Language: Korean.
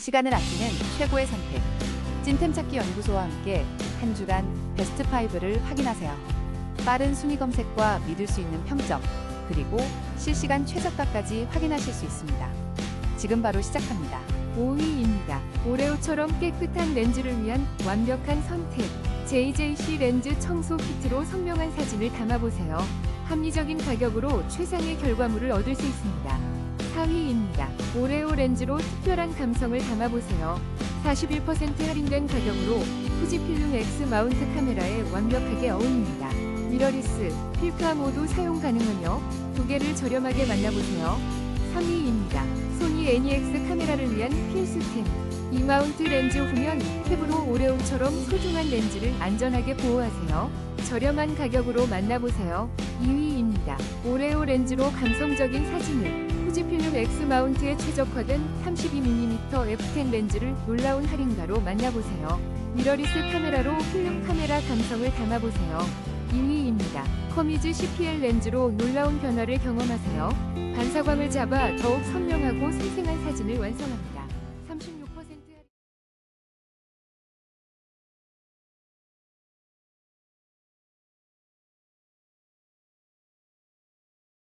시간을 아끼는 최고의 선택. 찐템 찾기 연구소와 함께 한 주간 베스트 5를 확인하세요. 빠른 순위 검색과 믿을 수 있는 평점, 그리고 실시간 최저가까지 확인하실 수 있습니다. 지금 바로 시작합니다. 5위입니다. 오레오처럼 깨끗한 렌즈를 위한 완벽한 선택. JJC 렌즈 청소 키트로 선명한 사진을 담아보세요. 합리적인 가격으로 최상의 결과물을 얻을 수 있습니다. 4위입니다. 오레오 렌즈로 특별한 감성을 담아보세요. 41% 할인된 가격으로 후지필름 X 마운트 카메라에 완벽하게 어울립니다. 미러리스, 필카 모두 사용 가능하며 두 개를 저렴하게 만나보세요. 3위입니다. 소니 NEX 카메라를 위한 필수템. 이 마운트 렌즈 후면 탭으로 오레오처럼 소중한 렌즈를 안전하게 보호하세요. 저렴한 가격으로 만나보세요. 2위입니다. 오레오 렌즈로 감성적인 사진을 후지필름 X 마운트에 최적화된 32mm f10 렌즈를 놀라운 할인가로 만나보세요. 미러리스 카메라로 필름 카메라 감성을 담아보세요. 2위입니다. 커미즈 CPL 렌즈로 놀라운 변화를 경험하세요. 반사광을 잡아 더욱 선명하고 생생한 사진을 완성합니다.